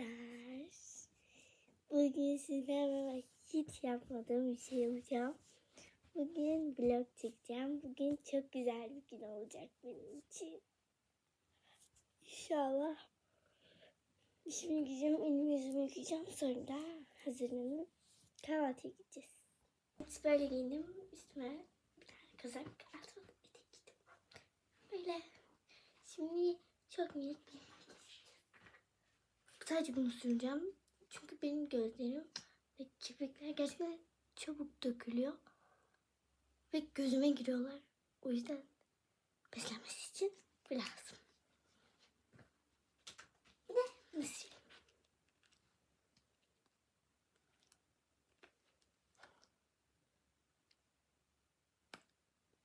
arkadaşlar. Bugün sizlerle hiç yapmadığım bir şey yapacağım. Bugün vlog çekeceğim. Bugün çok güzel bir gün olacak benim için. İnşallah. Şimdi gideceğim, elimi yüzümü yıkayacağım. Sonra da hazırlanıp kahvaltıya gideceğiz. Biz böyle giyindim. Üstüme bir tane kazak, altına etek giydim. Böyle. Şimdi çok minik bir Sadece bunu süreceğim. Çünkü benim gözlerim ve kirpikler gerçekten çabuk dökülüyor. Ve gözüme giriyorlar. O yüzden beslenmesi için bu lazım. Bir de.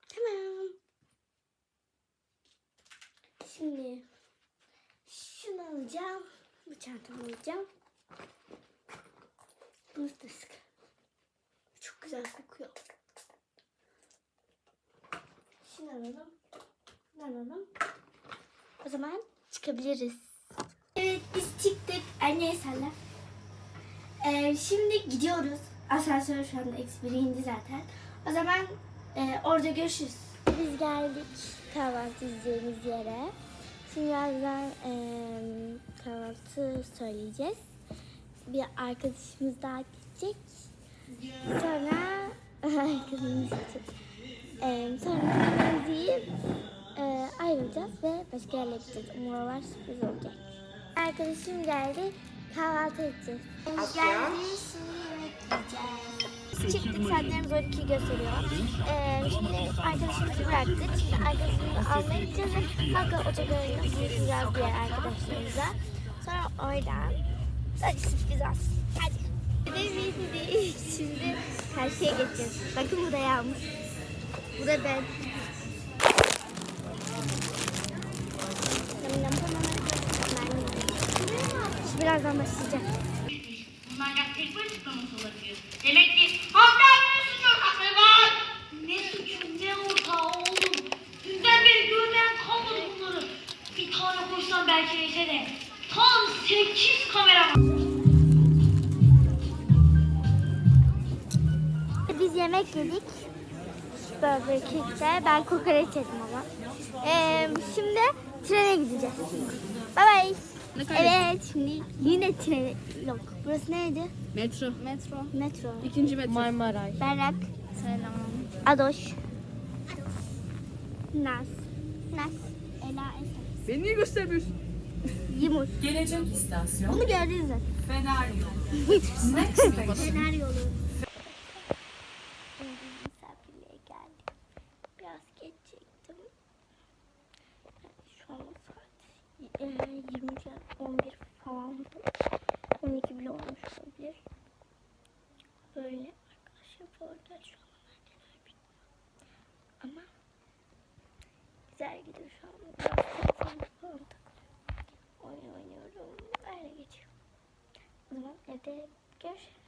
Tamam. Şimdi şunu alacağım. Bu çantamı alacağım. Bunu da sık. Çok güzel kokuyor. Şunu alalım. Bunu alalım. O zaman çıkabiliriz. Evet biz çıktık. Anne salla. Ee, şimdi gidiyoruz. Asansör şu anda eksi biri indi zaten. O zaman e, orada görüşürüz. Biz geldik kahvaltı edeceğimiz yere. Şimdi birazdan e, kahvaltı söyleyeceğiz. Bir arkadaşımız daha gidecek. Sonra arkadaşımız gidecek. E, sonra yiyip e, ayrılacağız ve başka yerlere gideceğiz. Umarım sürpriz olacak. Arkadaşım geldi. Kahvaltı edeceğiz. Geldi. Şimdi yemek yiyeceğiz. Çıktık saatlerimiz 12 gösteriyor. Ee, şimdi arkadaşımızı bıraktık. Şimdi arkadaşımızı almaya gideceğiz ve Halka otogarına buluşacağız arkadaşlarımıza. Sonra oradan sadece sürpriz olsun. Hadi. De şimdi karşıya geçeceğiz. Bakın bu da yağmur. Bu da ben. Şimdi birazdan başlayacak. Ancak tek bir açıklaması olabilir. Demek ki hanımefendinin suç ortakları var. Ne suçu ne ortağı oğlum. Dünden beri görmeyen kalmadı bunları. Bir tane koşsan belki neyse de. Tam sekiz kamera var. Biz yemek yedik. Burger King'de. Ben kokoreç yedim ama. Ee, şimdi trene gideceğiz. Bye bye. Evet şimdi yine tren. Yok burası neydi? Metro. Metro. Metro. İkinci metro. Marmaray. Berrak. Selam. Adoş. Naz. Naz. Ela Esen. Beni niye göstermiyorsun? Yumur. Gelecek istasyon Bunu gördünüz mü? Fener yolu. Next station. Fener yolu. Misafirliğe geldik. Biraz geç çektim. Şu an saat 20 11 falan. 12 bile olmuş olabilir. Böyle arkadaşlar orada şu an. Ama güzel gidiyor şu an. Biraz falan. Oyun oynuyorum. Öyle geçiyor. O zaman evde görüşürüz.